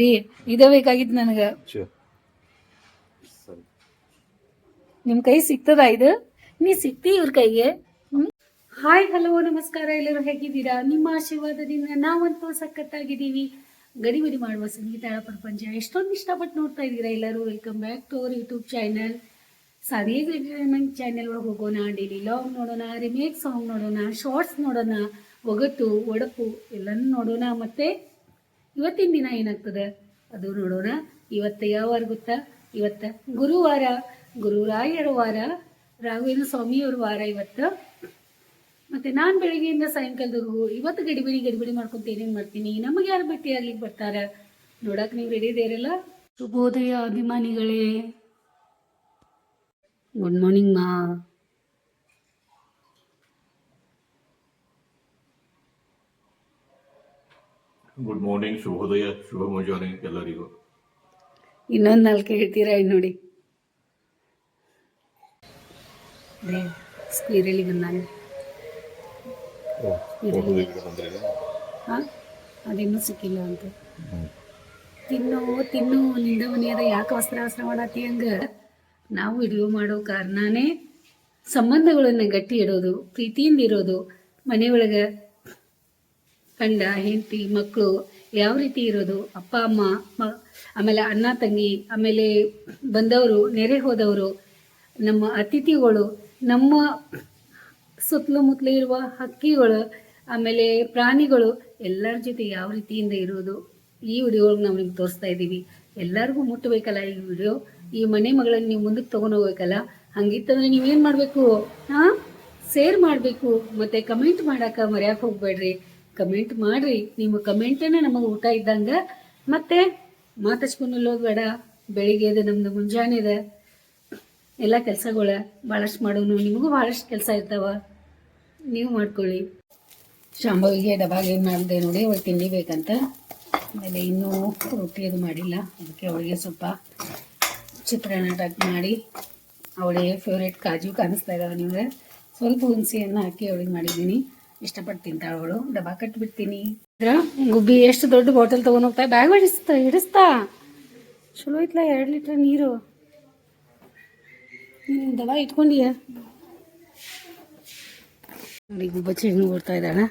ರೀ ಇದ ಬೇಕಾಗಿತ್ತು ನನಗೆ. ನಿಮ್ ಕೈ ಸಿಗ್ತದ ಇದು? ನೀ ಸಿಕ್ತಿ ಇವ್ರ ಕೈಗೆ? ಹಾಯ್ ಹಲೋ ನಮಸ್ಕಾರ. ಎಲ್ಲರೂ ಹೇಗಿದ್ದೀರಾ? ನಿಮ್ಮ ಆಶೀರ್ವಾದದಿಂದ ನಾವಂತೂ ಸಖತ್ತಾಗಿದ್ದೀವಿ. ಗಡಿಬಿಡಿ ಮಾಡುವ ಸಂಗೀತ ಪ್ರಪಂಚ ಎಷ್ಟೊಂದು ಇಷ್ಟಪಟ್ಟು ನೋಡ್ತಾ ಇದ್ದೀರಾ ಎಲ್ಲರೂ? Welcome back to our YouTube channel ಸಾರಿಯೇಜ್ entertainment channel ಒಳಗೆ ಹೋಗೋಣ. ಡೈಲಿ ಲಾಗ್ ನೋಡೋಣ ರಿಮೇಕ್ ಸಾಂಗ್ ನೋಡೋಣ ಶಾರ್ಟ್ಸ್ ನೋಡೋಣ ಒಗಟು ಒಡಪು ಎಲ್ಲನೂ ನೋಡೋಣ. ಮತ್ತೆ ಇವತ್ತಿನ ದಿನ ಏನಾಗ್ತದೆ? ಅದು ನೋಡೋಣ. ಇವತ್ತು ಯಾವ ವಾರ ಗೊತ್ತಾ? ಇವತ್ತ ಗುರುವಾರ. ಗುರುರಾಯರ ವಾರ, ರಾಘವೇಂದ್ರ ಸ್ವಾಮಿಯವ್ರ ವಾರ ಇವತ್ತು. ಮತ್ತೆ ನಾನು ಬೆಳಿಗ್ಗೆಯಿಂದ ಸಾಯಂಕಾಲದವರೆಗೂ ಇವತ್ತು ಗಡಿಬಿಡಿ ಗಡಿಬಿಡಿ ಮಾಡ್ಕೊಂತ ಏನೇನು ಮಾಡ್ತೀನಿ? ನಮಗೆ ಯಾರು ಭೇಟಿ ಆಗ್ಲಿಕ್ಕೆ ಬರ್ತಾರ? ನೋಡಕ್ ನೀವು ರೆಡಿ ಇರಲ್ಲ ಶುಭೋದಯ ಅಭಿಮಾನಿಗಳೇ. ಗುಡ್ ಮಾರ್ನಿಂಗ್ ಮಾ. ಗುಡ್ ಮಾರ್ನಿಂಗ್ ಶುಭೋದಯ ಶುಭ ಮುಂಜಾನೆ ಎಲ್ಲರಿಗೂ. ಇನ್ನೊಂದು ನಾಲ್ಕು ಹೇಳ್ತೀರಾ ನೋಡಿ. ಸ್ಕ್ವೀರಲ್ಲಿ ಬಂದಾನೆ ಹಾಂ ಅದಿನ್ನೂ ಸಿಕ್ಕಿಲ್ಲ ಅಂತ. ತಿನ್ನು ತಿನ್ನು ನಿಂದ ಮನೆಯದ ಯಾಕೆ ವಸ್ತ್ರ ವಸ್ತ್ರ ಮಾಡತ್ತಿ ಹಂಗ? ನಾವು ವಿಡಿಯೋ ಮಾಡೋ ಕಾರಣನೇ ಸಂಬಂಧಗಳನ್ನು ಗಟ್ಟಿ ಇಡೋದು ಪ್ರೀತಿಯಿಂದ ಇರೋದು ಮನೆಯೊಳಗೆ ಗಂಡ, ಹೆಂಡತಿ ಮಕ್ಕಳು ಯಾವ ರೀತಿ ಇರೋದು? ಅಪ್ಪ, ಅಮ್ಮ ಆಮೇಲೆ ಅಣ್ಣ, ತಂಗಿ, ಆಮೇಲೆ ಬಂದವರು, ನೆರೆ ಹೋದವರು, ನಮ್ಮ ಅತಿಥಿಗಳು, ನಮ್ಮ ಸುತ್ತಲೂ ಇರುವ ಹಕ್ಕಿಗಳು, ಆಮೇಲೆ ಪ್ರಾಣಿಗಳು, ಎಲ್ಲರ ಜೊತೆ ಯಾವ ರೀತಿಯಿಂದ ಇರೋದು? ಈ ವಿಡಿಯೋ ನಾವು ನಿಮ್ಗೆ ತೋರಿಸ್ತಾ ಇದ್ದೀವಿ. ಎಲ್ಲರಿಗೂ ಮುಟ್ಟಬೇಕಲ್ಲ ಈ ವಿಡಿಯೋ? ಈ ಮನೆ ಮಗಳನ್ನು ನೀವು ಮುಂದಕ್ಕೆ ತೊಗೊಂಡು ಹೋಗ್ಬೇಕಲ್ಲ? ಹಂಗಿತ್ತಂದ್ರೆ ನೀವೇನು ಮಾಡಬೇಕು? ಹಾಂ? ಶೇರ್ ಮಾಡಬೇಕು. ಮತ್ತು ಕಮೆಂಟ್ ಮಾಡೋಕೆ ಮರ್ಯಾಕೆ ಹೋಗ್ಬೇಡ್ರಿ. ಕಮೆಂಟ್ ಮಾಡ್ರಿ. ನಿಮ್ಮ ಕಮೆಂಟನೇ ನಮಗೆ ಊಟ ಇದ್ದಂಗೆ. ಮತ್ತೆ ಮಾತಾಡ್ಸ್ಕೊಂಡು ಬೇಡ ಬೆಳಿಗ್ಗೆ ಇದೆ ನಮ್ದು ಇದೆ. ಎಲ್ಲ ಕೆಲಸಗಳ ಭಾಳಷ್ಟು ಮಾಡೋನು. ನಿಮಗೂ ಭಾಳಷ್ಟು ಕೆಲಸ ಇರ್ತಾವ. ನೀವು ಮಾಡ್ಕೊಳ್ಳಿ. ಶಾಂಭವಿಗೆ ಡಬಾಗೆ ಮಾಡಿದೆ ನೋಡಿ ಅವಳು ತಿಂಡಿ ಬೇಕಂತ. ಆಮೇಲೆ ಇನ್ನೂ ರೊಟ್ಟಿ ಅದು ಮಾಡಿಲ್ಲ. ಅದಕ್ಕೆ ಅವಳಿಗೆ ಸ್ವಲ್ಪ ಚಿತ್ರಾನ್ನ ಟಕ್ ಮಾಡಿ. ಅವಳಿಗೆ ಫೇವ್ರೇಟ್ ಕಾಜು ಕಾಣಿಸ್ತಾ ಇದ್ದಾವೆ ನಿಮಗೆ. ಸ್ವಲ್ಪ ಹುಣಸೆಯನ್ನು ಹಾಕಿ ಅವಳಿಗೆ ಮಾಡಿದ್ದೀನಿ. ಇಷ್ಟಪಟ್ಟು ತಿಂತಾಳೆ ಡಬ್ಬ ಕಟ್ಬಿಡ್ತೀನಿ. ಗುಬ್ಬಿ ಎಷ್ಟು ದೊಡ್ಡ ಬಾಟಲ್ ತೊಗೊಂಡು ಹೋಗ್ತಾ ಬ್ಯಾಗ್ ಹಿಡಿಸ್ತಾ ಹಿಡಿಸ್ತಾ. ಚಲೋ ಐತ್ಲ ಎರಡು ಲೀಟ್ರ್ ನೀರು. ದವ ಇಟ್ಕೊಂಡಿಯ? ನೋಡಿ ಗುಬ್ಬಚ್ಚಿ ಹಿಂಗೆ ಓಡ್ತಾ ಇದ್ದಾಳೆ.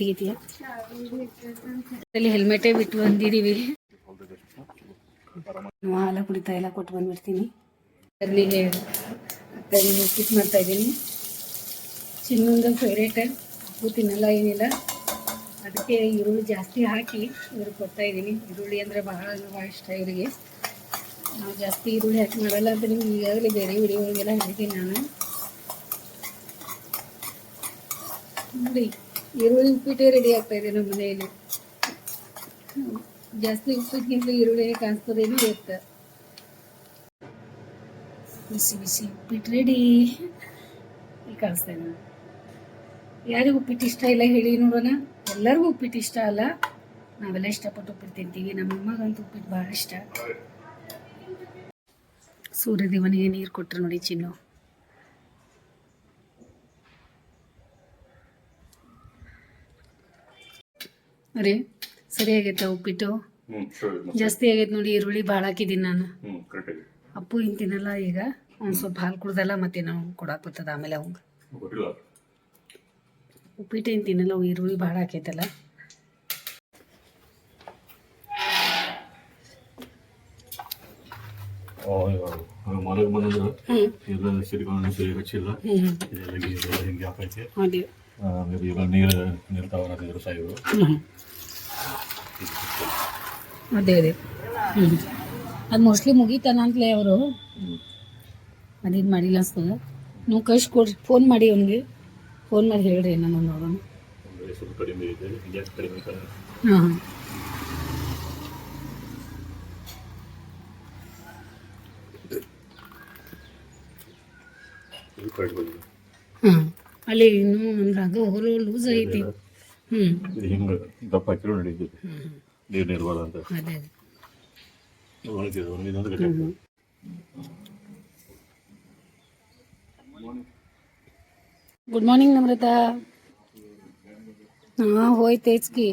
ತೆಗಿತೀಯ ಅಲ್ಲಿ ಹೆಲ್ಮೆಟೇ ಬಿಟ್ಟು ಬಂದಿದ್ದೀವಿ. ಹಾಲ ಕುಡಿತಾ ಎಲ್ಲ ಕೊಟ್ಟು ಬಂದ್ಬಿಡ್ತೀನಿ. ಅಲ್ಲಿಗೆ ಉಪ್ಪಿಟ್ಟು ಮಾಡ್ತಾ ಇದ್ದೀನಿ. ಚಿನ್ನೊಂದು ಫೇವ್ರೇಟ್ ಉಪ್ಪು ತಿನ್ನಲ್ಲ ಏನಿಲ್ಲ. ಅದಕ್ಕೆ ಈರುಳ್ಳಿ ಜಾಸ್ತಿ ಹಾಕಿ ಇವ್ರಿಗೆ ಕೊಡ್ತಾ ಇದ್ದೀನಿ. ಈರುಳ್ಳಿ ಅಂದರೆ ಬಹಳ ಭಾಳ ಇಷ್ಟ ಇವರಿಗೆ. ನಾವು ಜಾಸ್ತಿ ಈರುಳ್ಳಿ ಹಾಕಿ ಮಾಡಲ್ಲ ಅಂತ ನಿಮ್ಗೆ ಈಗಾಗಲೇ ಬೇರೆ ವಿಡಿಯೋಗಳಿಗೆಲ್ಲ ಹೇಳಿದ್ದೀನಿ ನಾನು. ನೋಡಿ. ಈರುಳ್ಳಿ ಉಪ್ಪಿಟ್ಟೇ ರೆಡಿ ಆಗ್ತಾ ಇದೆ ನಮ್ಮ ಮನೆಯಲ್ಲಿ. ಜಾಸ್ತಿ ಉಪ್ಪಿಟ್ಟಿಗಿಂತ ಈರುಳ್ಳಿ ಕಾಣಿಸ್ತದೇನು ಇರುತ್ತೆ. ಬಿಸಿ ಬಿಸಿ ಉಪ್ಪಿಟ್ಟು ರೆಡಿ ಕಾಣಿಸ್ತಾ ಇದೆ. ಯಾರಿಗೂ ಉಪ್ಪಿಟ್ಟು ಇಷ್ಟ ಇಲ್ಲ ಹೇಳಿ ನೋಡೋಣ. ಎಲ್ಲರಿಗೂ ಉಪ್ಪಿಟ್ಟು ಇಷ್ಟ ಅಲ್ಲ. ನಾವೆಲ್ಲ ಇಷ್ಟಪಟ್ಟು ಉಪ್ಪಿಟ್ಟು ತಿಂತೀವಿ. ನಮ್ಮ ಅಮ್ಮಗಂತೂ ಉಪ್ಪಿಟ್ಟು ಭಾಳ ಇಷ್ಟ. ಸೂರ್ಯದೇವನಿಗೆ ನೀರು ಕೊಟ್ಟರು ನೋಡಿ ಚಿನ್ನು. ಅರೆ ಸರಿ ಆಗೈತೆ ಉಪ್ಪಿಟ್ಟು. ಜಾಸ್ತಿ ಆಗೈತೆ ನೋಡಿ ಈರುಳ್ಳಿ ಭಾಳ ಹಾಕಿದ್ದೀನಿ ನಾನು. ಅಪ್ಪು ಹಿಂಗೆ ತಿನ್ನಲ್ಲ ಈಗ. ಒಂದು ಸ್ವಲ್ಪ ಹಾಲು ಕುಡ್ದಲ್ಲ ಮತ್ತೆ ನಾವು ಕೊಡಕ್ಕೆ ಬರ್ತದ ಆಮೇಲೆ ಅವಂಗೆ. ಉಪ್ಪಿಟ್ಟು ಏನು ತಿನ್ನಲ್ಲ ಅವು ಈರುಳ್ಳಿ ಭಾಳ ಹಾಕೈತಲ್ಲ. ಮನೆಗೆ ಬಂದ್ರೆ ಹ್ಞೂ ಎಲ್ಲ ಸಿರಿಕೊಂಡು ಸರಿ ಹಚ್ಚಿಲ್ಲ. ಹ್ಞೂ ಇದೆಲ್ಲ ಹಿಂಗೆ ಹಾಕೈತೆ. ಆಮೇಲೆ ನೀರು ನಿಲ್ತಾವ ಅದೇ ಅದೇ. ಹ್ಞೂ ಅದು ಮೋಸ್ಟ್ಲಿ ಮುಗೀತಾನ ಅಂತಲೇ ಅವರು. ಅದಿದು ಮಾಡಿಲ್ಲ ಅನ್ಸ್ತದೆ. ನೀವು ಕಳ್ಸಿ ಕೊಡ್ರಿ ಫೋನ್ ಮಾಡಿ ಅವನಿಗೆ. ಫೋನ್ ಮಾಡಿ ಹೇಳ್ರಿ ನಾನು ನೋಡೋಣ ಹಾಂ ಹಾಂ. ಅಲ್ಲಿ ಇನ್ನೂ ಅಂದ್ರೆ ರಾಗ ಹೊರ ಲೂಸ್ ಐತಿ. ಹಿಂಗೆ ದಪ್ಪ ಕಿರು ನಡೀತೈತಿ. ನೀರು ನೀರ್ಬಾರ್ದು ಅಂತ. ಒಣಗಿದೆ ಒಣಗಿದೆ ಅಂದ್ರೆ ಗಟ್ಟಿ ಗುಡ್ ಮಾರ್ನಿಂಗ್ ನಮ್ರತಾ ಹಾಂ ಹೋಯ್ತು ಹೆಚ್ಚಿಗೆ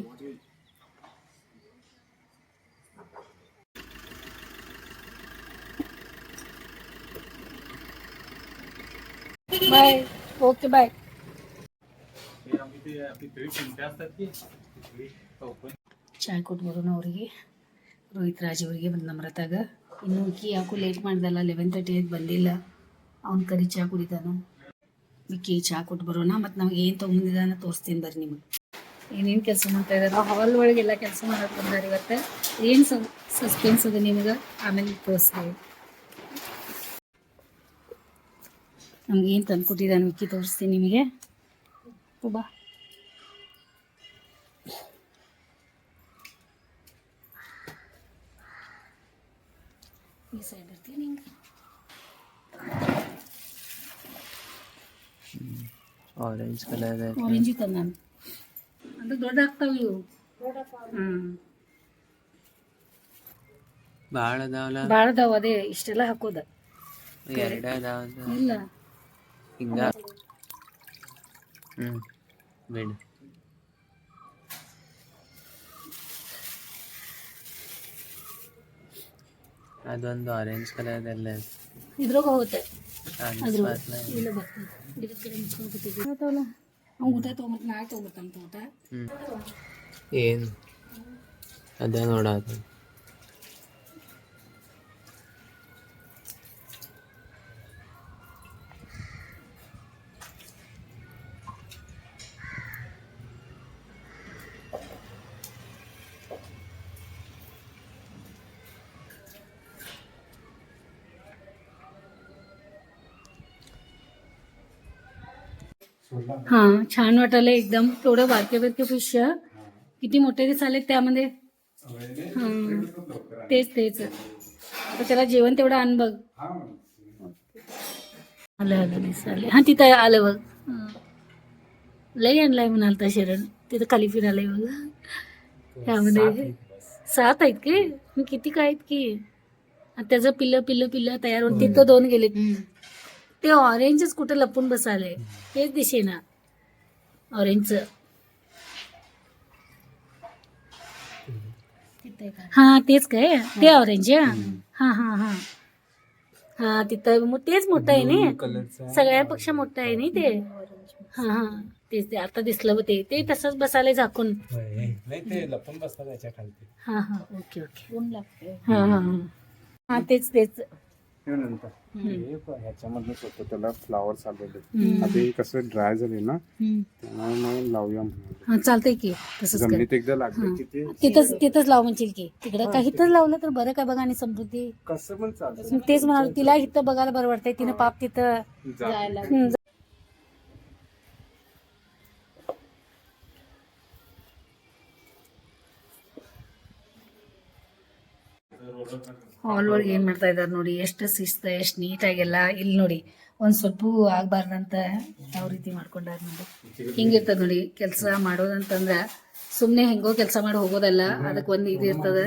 ಬಾಯ್ ಓಕೆ ಬಾಯ್ ಚಾ ಕೊಟ್ಬಿಡೋಣ ಅವರಿಗೆ. ರೋಹಿತ್ ರಾಜ್ ಅವರಿಗೆ ಬಂದು ನಮ್ಮ ಇನ್ನು ವಿಕ್ಕಿ ಯಾಕೂ ಲೇಟ್ ಮಾಡ್ದಲ್ಲ ಲೆವೆನ್ ತರ್ಟಿ ಏಟ್ ಬಂದಿಲ್ಲ. ಅವ್ನ ಕರಿ ಚಾ ಕುಡಿತಾನು. ವಿಕ್ಕಿ ಚಾ ಕೊಟ್ಟು ಬರೋಣ ಮತ್ತು ನಮ್ಗೆ ಏನು ತೊಗೊಂಡಿದ್ದಾನ ತೋರಿಸ್ತೀನಿ ಬರ್ರಿ ನಿಮಗೆ. ಏನೇನು ಕೆಲಸ ಮಾಡ್ತಾ ಇದಾರೆ ಹಾಲ್ ಒಳಗೆಲ್ಲ ಕೆಲಸ ಮಾಡೋಕೆ ಬಂದಾರೆ ಇವತ್ತು. ಏನು ಸಸ್ಪೆನ್ಸ್ ಅದ ನಿಮಗೆ? ಆಮೇಲೆ ತೋರಿಸ್ತೀವಿ ನಮ್ಗೆ ಏನು ತಂದು ಕೊಟ್ಟಿದ್ದಾನೆ ವಿಕ್ಕಿ ತೋರಿಸ್ತೀನಿ ನಿಮಗೆ? ಬಾ. ಈ ಸೈಡ್ ಇರ್ತೀನಿ ಹಿಂಗೆ ಆರೆಂಜ್ ಕಲರ್ ಆರೆಂಜ್ ತಂದ ನಾನು ಅದು ದೊಡ್ಡ ಆಗ್ತಾವ ಇವು. ಭಾಳ ಅದಾವಲ್ಲ ಭಾಳ ಅದಾವ ಅದೇ ಇಷ್ಟೆಲ್ಲ ಹಾಕೋದ. ಎರಡ ಅದಾವ ಇಲ್ಲ. ಹಿಂಗ? ಹ್ಞೂ ಬಿಡು. ಅದೊಂದು ಆರೆಂಜ್ ಕಲರ್ದಲ್ಲ ಇದ್ರಾಗ ಹೋಗುತ್ತೆ. ಇಲ್ಲ ಬರ್ತದೆ. ಗಿಡದ ಕಡೆ ಮುಚ್ಕೊಂಡು ಕೂತಿದ್ವಿ ಆತಾವಲ್ಲ ಅವ್ನು ಊಟ ತೊಗೊಂಬರ್ತಾನೆ ನಾಳೆ ತೊಗೊಂಬರ್ತಾನೆ ಊಟ. ಏನು? ಅದೇ ನೋಡೋದು. हा छान वाटायला एकदम. थोडं बारके बारके फिश किती मोठे दिस आले त्यामध्ये? हा. तेच तेच. आता त्याला जेवण तेवढं आण बघ. आलं आलं दिस आले हा तिथं आलं बघ. हा. लई आणलाय म्हणालता शरण. तिथं खाली फिरायलाय बघ. त्यामध्ये सात आहेत की? मग किती काय आहेत की? त्याचं पिल्लं पिल्लं पिल्लं तयार होऊन तिथं दोन गेलेत. ते ऑरेंजच कुठं लपून बसाले? तेच दिसे ना ऑरेंजचं हा तेच काय? ते ऑरेंज हा हा हा. हा तिथं मग तेच मोठं आहे ना? सगळ्यापेक्षा मोठं आहे ना ते? हा हा. तेच ते आता दिसलं ते. ते तसंच बसायला झाकून. हा हा. Okay okay. हा हा हा. हा तेच तेच. नंतर. हे प- ह्याच्यामधनंच होतं त्याला फ्लावर्स आलेले. आता हे कसं ड्राय झाले ना. त्यामुळे मग लावूया हा चालतंय की तसंच कर. जमिनीत एकदा लागले की ते तिथंच तिथंच लाव म्हणशील की. तिकडं काही इथंच लावलं तर बरं काय बघा आणि समृद्धी. कसं पण चालतं. तेच म्हणाल तिला इथं बघायला बरं वाटतंय तिनं पाप तिथं जायला हम्म. ಆಲ್ ಒಳಗೆ ಏನು ಮಾಡ್ತಾ ಇದ್ದಾರೆ ನೋಡಿ, ಎಷ್ಟು ಶಿಸ್ತ, ಎಷ್ಟು ನೀಟಾಗೆಲ್ಲ ಇಲ್ಲಿ ನೋಡಿ, ಒಂದು ಸ್ವಲ್ಪ ಆಗಬಾರ್ದಂತ ಯಾವ ರೀತಿ ಮಾಡ್ಕೊಂಡಾರ ನೋಡಿ. ಹಿಂಗಿರ್ತದೆ ನೋಡಿ, ಕೆಲಸ ಮಾಡೋದಂತಂದ್ರೆ ಸುಮ್ಮನೆ ಹೆಂಗೋ ಕೆಲಸ ಮಾಡಿ ಹೋಗೋದಲ್ಲ ಅದಕ್ಕೆ ಒಂದು ಇದು ಇರ್ತದೆ.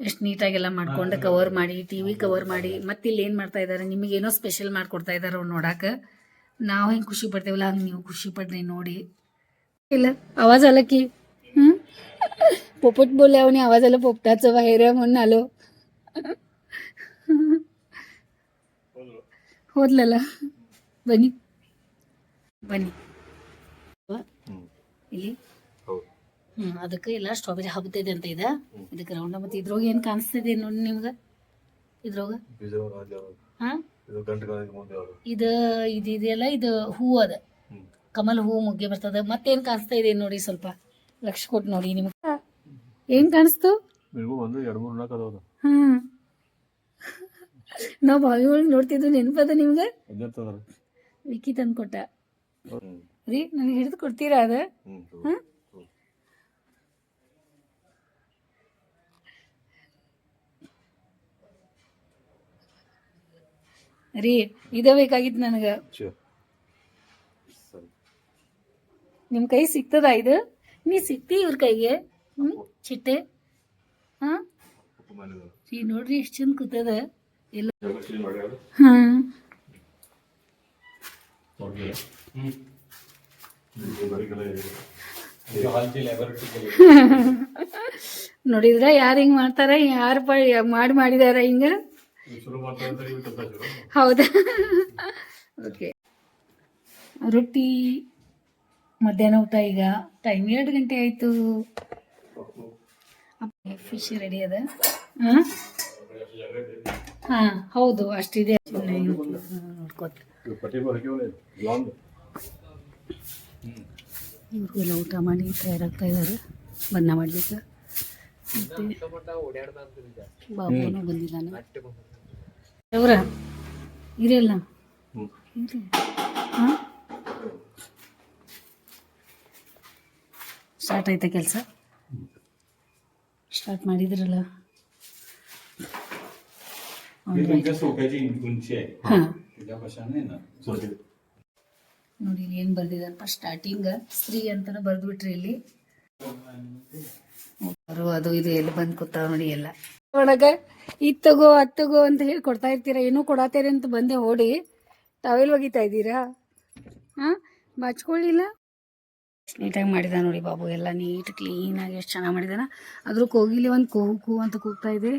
ಎಷ್ಟು ನೀಟಾಗೆಲ್ಲ ಮಾಡ್ಕೊಂಡು ಕವರ್ ಮಾಡಿ ಟಿವಿ ಕವರ್ ಮಾಡಿ, ಮತ್ತೆ ಇಲ್ಲಿ ಏನು ಮಾಡ್ತಾ ಇದ್ದಾರೆ ಏನೋ ಸ್ಪೆಷಲ್ ಮಾಡಿಕೊಡ್ತಾ ಇದ್ದಾರೆ ಅವ್ರು ನೋಡಾಕ, ನಾವು ಹೆಂಗೆ ಖುಷಿ ಪಡ್ತೇವಲ್ಲ, ಹಂಗೆ ನೀವು ಖುಷಿ ಪಡ್ರಿ ನೋಡಿ. ಇಲ್ಲ, ಅವಾಜ್ ಅಲಕ್ಕಿ ಹ್ಮ್? पोपट बोलल्या आणि आवाज आला पोपटाचं बाहेर आहे म्हणून आलो ಹೋದ್ಲಲ್ಲ ಬನ್ನಿ ಬನ್ನಿ ಇಲ್ಲಿ ಹೌದು ಹ್ಮ್ ಅದಕ್ಕೆ ಎಲ್ಲ ಸ್ಟ್ರಾಬೆರಿ ಹಬ್ಬತಿದೆ ಅಂತ ಇದೆ ಇದಕ್ಕೆ ರೌಂಡ್ ಮತ್ತೆ ಇದ್ರೊಳಗೆ ಏನು ಕಾಣಿಸ್ತಿದೆ ನೋಡಿ ನಿಮ್ಗೆ ಇದ್ರೊಳಗೆ ಬೀಜ ರಾಜ ಹಾ ಇದು ಗಂಟು ಗಾಳಿಗೆ ಮುಂದೆ ಯಾವುದು ಇದು ಇದು ಇದೆಯಲ್ಲ ಇದು ಹೂ ಅದ ಹ್ಮ್ ಕಮಲ್ ಹೂ ಮುಗ್ಗೆ ಬರ್ತದ ಮತ್ತೇನ್ ಕಾಣಿಸ್ತಾ ಇದೆ ನೋಡಿ ಸ್ವಲ್ಪ ಲಕ್ಷ ಕೊಟ್ಟು ನೋಡಿ ನಿಮ್ಗೆ ಏನ್ ಕಾಣಿಸ್ತು? ನಾವು ಬಾವಿ ಒಳಗೆ ನೋಡ್ತಿದ್ದು ನೆನಪದ ನಿಮ್ಗೆ? ವಿಕ್ಕಿ ತಂದು ಕೊಟ್ಟ. ರೀ ನನಗೆ ಹಿಡಿದು ಕೊಡ್ತೀರಾ ಅದ? ರೀ ಇದೇ ಬೇಕಾಗಿತ್ತು ನನಗೆ. ನಿಮ್ ನಿಮ್ಮ ಕೈ ಸಿಗ್ತದ ಇದು? ನೀ ಸಿಗ್ತಿ ಇವ್ರ ಕೈಗೆ? ಹ್ಮ್? ಚಿಟ್ಟೆ? ಹಾ? ನೋಡ್ರಿ ಎಷ್ಟು ಚಂದ ಕೂತದ. ಎಲ್ಲ ಹಾಂ. ಹ್ಞೂ ನೋಡಿದ್ರ ಯಾರು ಹಿಂಗೆ ಮಾಡ್ತಾರ ಯಾರು ಪ ಮಾಡಿ ಮಾಡಿದಾರ ಹಿಂಗೆ? ಹೌದಾ? ಓಕೆ. ರೊಟ್ಟಿ ಮಧ್ಯಾಹ್ನ ಊಟ ಈಗ. ಟೈಮ್ ಎರಡು ಗಂಟೆ ಆಯಿತು. ಫಿಶ್ ರೆಡಿ ಅದ? ಹಾ? ಹಾಂ ಹೌದು ಅಷ್ಟಿದೆ ನೋಡ್ಕೋತ. ಇವ್ರಿಗೆಲ್ಲ ಊಟ ಮಾಡಿ ತಯಾರಾಗ್ತಾ ಇದ್ದಾರೆ ಬಣ್ಣ ಮಾಡ್ಲಿಕ್ಕೆ. ಮತ್ತೆ ಬಾಬುನು ಬಂದಿಲ್ಲ ಅವರ? ಇರಲ್ಲ. ಸ್ಟಾರ್ಟ್ ಆಯ್ತಾ ಕೆಲಸ? ಸ್ಟಾರ್ಟ್ ಮಾಡಿದ್ರಲ್ಲ. ನೋಡಿ ಇಲ್ಲಿ ಏನು ಬರ್ದಿದಾರಪ್ಪ ಸ್ಟಾರ್ಟಿಂಗ್ ಸ್ತ್ರೀ ಅಂತಾನೆ ಬರ್ದ್ಬಿಟ್ರಿ ಇಲ್ಲಿ. ಅವರು ಅದು ಇದು ಎಲ್ಲಿ ಬಂದು ಕೂತಾವ ನೋಡಿ ಎಲ್ಲ. ಒಳಗ ಇತ್ತಗೋ ತಗೋ ಅದ್ ತಗೋ ಅಂತ ಹೇಳಿ ಕೊಡ್ತಾ ಇರ್ತೀರಾ? ಏನೂ ಕೊಡಾತೀರಿ ಅಂತ ಬಂದೆ ಓಡಿ. ಟವೆಲ್ ಒಗಿತಾ ಇದ್ದೀರಾ? ಹಾ? ಬಚ್ಕೊಳ್ಳಿಲ್ಲ? ನೀಟಾಗಿ ಮಾಡಿದ ನೋಡಿ ಬಾಬು ಎಲ್ಲ ನೀಟ್ ಕ್ಲೀನಾಗಿ ಎಷ್ಟು ಚೆನ್ನಾಗಿ ಮಾಡಿದಾನ ಅದ್ರ ಕೋಗಿಲಿ ಒಂದು ಕೂಗು ಕೂ ಅಂತ ಕೂಗ್ತಾ ಇದೆ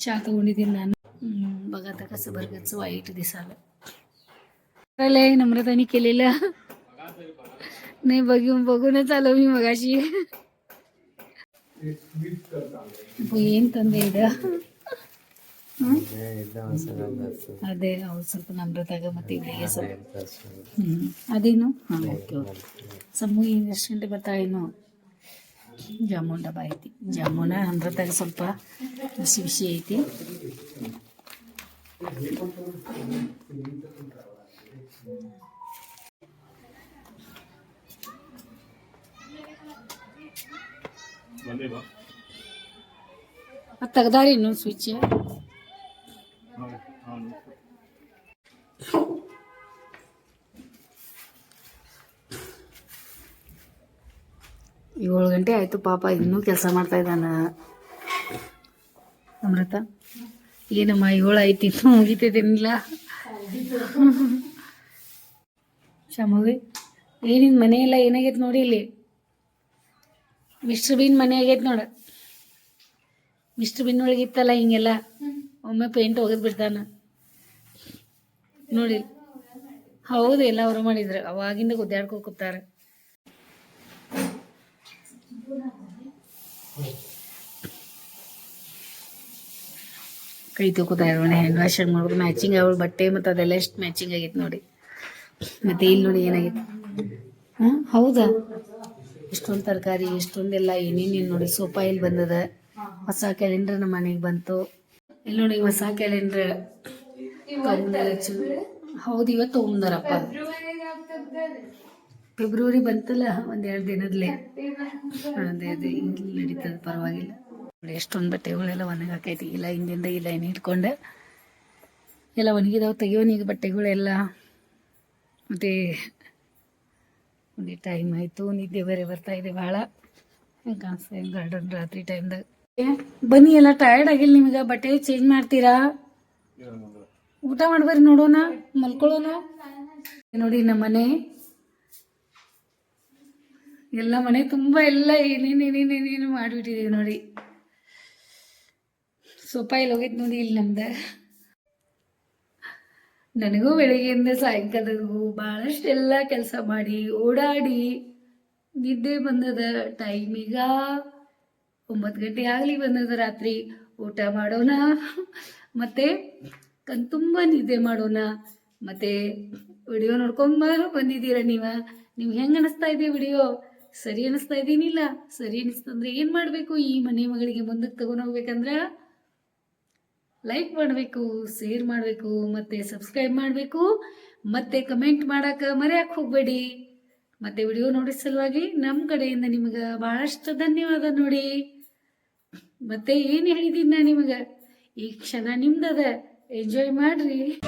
ಚಹಾ ತಗೊಂಡಿದ್ದೀನಿ ನಾನು बघा आता कसं बर्गरचं वाईट दिसालं अरे नम्रतानी केलेलं नाही बघून बघूनच आलो मी मगाशी ಏನ್ ತಂದೆ ಇದ ಎಲ್ಲ ಮಸಾಲ ಜಾಸ್ತಿ ಅದೇ ಅವ್ರು ಸ್ವಲ್ಪ ನಮ್ರತಾಗ ಮತ್ತೆ ಇಲ್ಲಿಗೆ ಸ್ವಲ್ಪ ಹ್ಞೂ ಅದೇನು? ಹಾಂ ಓಕೆ ಓಕೆ. ಸಮ್ಮು ಏನು ಎಷ್ಟು ಗಂಟೆ ಬರ್ತಾಳೇನು ಜಾಮೂನ್ ಡಬ್ಬ ಐತಿ. ಜಾಮೂನ ನಮ್ರತಾಗ ಸ್ವಲ್ಪ ಬಿಸಿ ಬಿಸಿ ಐತಿ. ಬಂದೇ ಬಾ. ಅದು ತೆಗ್ದಾರಿ ಇನ್ನೊಂದು ಸ್ವಿಚ್ ಏಳು ಗಂಟೆ ಆಯಿತು ಪಾಪ, ಇನ್ನೂ ಕೆಲಸ ಮಾಡ್ತಾ ಇದ್ದಾನ ಅಮೃತ. ಏನಮ್ಮ, ಏಳು ಆಯ್ತು, ಇನ್ನೂ ಮುಗಿತಿದ್ದೇನಿಲ್ಲ ಶಮವಿ ಏನಿನ್ ಮನೆ ಎಲ್ಲ ಏನಾಗೈತೆ ನೋಡಿ ಇಲ್ಲಿ? ಮಿಸ್ಟರ್ ಬಿನ್ ಮನೆ ಆಗೈತೆ ನೋಡ. ಮಿಸ್ಟರ್ ಬಿನ್ ಒಳಗಿತ್ತಲ್ಲ ಹಿಂಗೆಲ್ಲ? ಒಮ್ಮೆ ಪೇಂಟ್ ಒಗೆದು ಬಿಡ್ತಾನ. ನೋಡಿ, ಹೌದು, ಎಲ್ಲ ಅವರು ಮಾಡಿದ್ರು. ಅವಾಗಿಂದ ಗುದ್ದಾಡ್ಕೊ ಕೂತಾರೆ. ಕೈ ತಗೋತಾ ಇರೋಣ ಹ್ಯಾಂಡ್ ವಾಶ್ ಮಾಡೋದು ಮ್ಯಾಚಿಂಗ್ ಅವಳು ಬಟ್ಟೆ ಮತ್ತು ಅದೆಲ್ಲ ಎಷ್ಟು ಮ್ಯಾಚಿಂಗ್ ಆಗೈತೆ ನೋಡಿ. ಮತ್ತೆ ಇಲ್ಲಿ ನೋಡಿ ಏನಾಗೈತೆ. ಹಾಂ, ಹೌದಾ? ಎಷ್ಟೊಂದು ತರಕಾರಿ, ಎಷ್ಟೊಂದೆಲ್ಲ ಏನೇನೇನು ನೋಡಿ ಸೋಫಾ ಇಲ್ಲಿ ಬಂದದ? ಹೊಸ ಕ್ಯಾಲೆಂಡರ್ ನಮ್ಮ ಮನೆಗೆ ಬಂತು. ಇಲ್ಲಿ ನೋಡಿ ಹೊಸ ಕ್ಯಾಲೆಂಡರ್. ಹೌದು, ಇವತ್ತು ತೊಗೊಂಬಂದಾರಪ್ಪ ಫೆಬ್ರವರಿ ಬಂತಲ್ಲ ಒಂದೆರಡು ದಿನದಲ್ಲೇ ಅದೇ ಇಲ್ಲಿ ನಡೀತದೆ, ಪರವಾಗಿಲ್ಲ. ಎಷ್ಟೊಂದು ಬಟ್ಟೆಗಳೆಲ್ಲ ಒಣಗಾಕೈತಿ ಇಲ್ಲ, ಹಿಂದಿಂದ ಇಲ್ಲ, ಏನು ಹಿಡ್ಕೊಂಡು ಎಲ್ಲ ಒಣಗಿದಾವೆ ಈಗ ಬಟ್ಟೆಗಳೆಲ್ಲ. ಮತ್ತು ಒಂದು ಟೈಮ್ ಆಯಿತು. ನಿದ್ದೆ ಬೇರೆ ಬರ್ತಾ ಇದೆ ಭಾಳ ಹೆಂಗೆ ಕಾಣಿಸ್ತಾ ಗಾರ್ಡನ್ ರಾತ್ರಿ ಟೈಮ್ದಾಗ ಬನ್ನಿ, ಎಲ್ಲ ಟಯರ್ಡ್ ಆಗಿಲ್ಲ ನಿಮಗೆ. ಬಟ್ಟೆ ಚೇಂಜ್ ಮಾಡ್ತೀರಾ? ಊಟ ಮಾಡ್ಬಾರಿ ನೋಡೋಣ, ಮಲ್ಕೊಳ್ಳೋಣ. ನೋಡಿ, ನಮ್ಮ ಮನೆ. ಎಲ್ಲ ಮನೆ ತುಂಬಾ ಎಲ್ಲ ಏನೇನೇನೇನೇನೇನು ಏನೇನು ಏನೇನು ಮಾಡಿಬಿಟ್ಟಿದ್ದೀವಿ ನೋಡಿ. ಸೋಫಾ ಇಲ್ಲಿ ಹೋಗೈತೆ ನೋಡಿ ಇಲ್ಲಿ ನಮ್ದು. ನನಗೂ ಬೆಳಗ್ಗೆಯಿಂದ ಸಾಯಂಕಾಲದವರೆಗೂ ಭಾಳಷ್ಟೆಲ್ಲ ಕೆಲಸ ಮಾಡಿ ಓಡಾಡಿ ನಿದ್ದೆ ಬಂದದ ಟೈಮಿಗ ಒಂಬತ್ತು ಗಂಟೆ ಆಗಲಿ ಬಂದದ ರಾತ್ರಿ. ಊಟ ಮಾಡೋಣ. ಮತ್ತು ಕಣ್ತುಂಬ ನಿದ್ದೆ ಮಾಡೋಣ. ಮತ್ತು ವಿಡಿಯೋ ನೋಡ್ಕೊಂಬಾರು ಬಂದಿದ್ದೀರ ನೀವು? ನಿಮ್ಗೆ ಹೆಂಗೆ ಅನಿಸ್ತಾ ಇದೆ ವಿಡಿಯೋ? ಸರಿ ಅನಿಸ್ತಾ ಇದ್ದೀನಿಲ್ಲ ಸರಿ ಅನಿಸ್ತಂದ್ರೆ ಏನು ಮಾಡಬೇಕು? ಈ ಮನೆ ಮಗಳಿಗೆ ಮುಂದಕ್ಕೆ ತಗೊಂಡು ಲೈಕ್ ಮಾಡಬೇಕು ಶೇರ್ ಮಾಡಬೇಕು, ಮತ್ತು ಸಬ್ಸ್ಕ್ರೈಬ್ ಮಾಡಬೇಕು. ಮತ್ತು ಕಮೆಂಟ್ ಮಾಡೋಕೆ ಮರೆಯಕ್ಕೆ ಹೋಗಬೇಡಿ. ಮತ್ತು ವಿಡಿಯೋ ನೋಡಿದ ಸಲುವಾಗಿ ನಮ್ಮ ಕಡೆಯಿಂದ ನಿಮ್ಗೆ ಭಾಳಷ್ಟು ಧನ್ಯವಾದ ನೋಡಿ. ಮತ್ತು ಏನು ಹೇಳಿದ್ದೀನಿ ನಾ ನಿಮಗೆ? ಈ ಕ್ಷಣ ನಿಮ್ದದ. ಎಂಜಾಯ್ ಮಾಡಿರಿ.